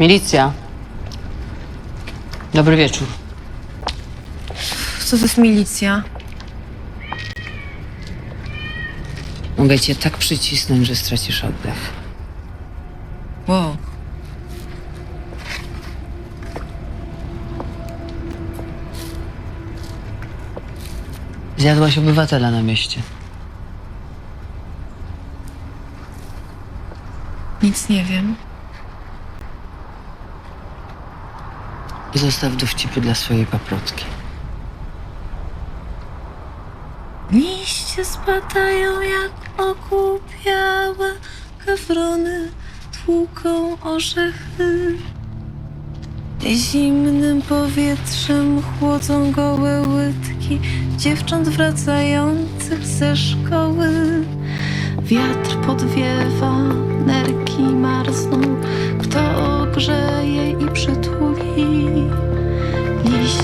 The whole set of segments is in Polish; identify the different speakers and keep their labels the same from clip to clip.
Speaker 1: Milicja. Dobry wieczór.
Speaker 2: Co to jest milicja?
Speaker 1: Mogę cię tak przycisnąć, że stracisz oddech.
Speaker 2: Wow.
Speaker 1: Zjadłaś obywatela na mieście.
Speaker 2: Nic nie wiem.
Speaker 1: Zostaw dowcipy dla swojej paprotki.
Speaker 2: Liście spadają jak okupiałe kawrony, tłuką orzechy. Zimnym powietrzem chłodzą gołe łydki dziewcząt wracających ze szkoły. Wiatr podwiewa,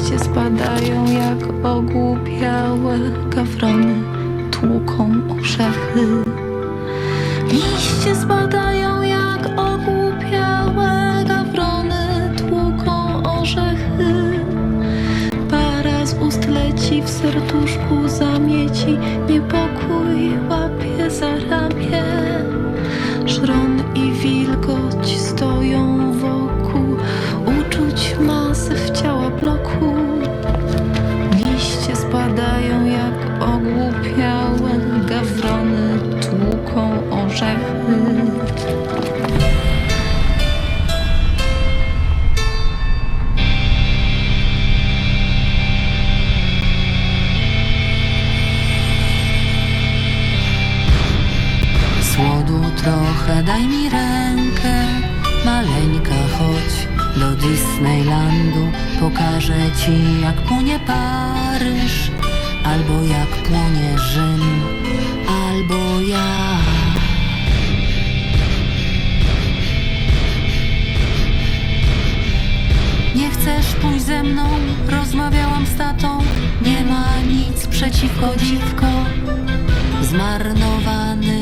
Speaker 2: Liście spadają jak ogłupiałe gawrony, tłuką orzechy. Liście spadają jak ogłupiałe gawrony, tłuką orzechy. Para z ust leci w serduszku zamieci, niepokój łapie za ramię.
Speaker 3: Słodu trochę, daj mi rękę, maleńka, chodź do Disneylandu. Pokażę ci, jak płonie Paryż, albo jak płonie Rzym, albo ja. Nie chcesz pójść ze mną? Rozmawiałam z tatą. Nie ma nic przeciwko dziwko. Zmarnowany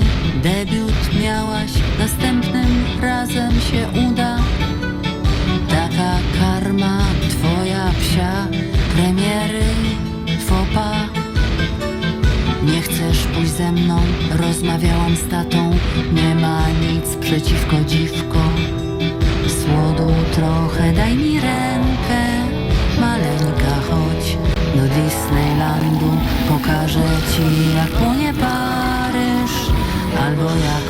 Speaker 3: debiut miałaś, następnym razem się uda. Taka karma twoja psia, premiery fopa. Nie chcesz pójść ze mną, rozmawiałam z tatą. Nie ma nic przeciwko dziwko. Słodu trochę, daj mi rękę, maleńka, chodź do Disneylandu. Pokażę ci, jak płonie Paryż, 安装呀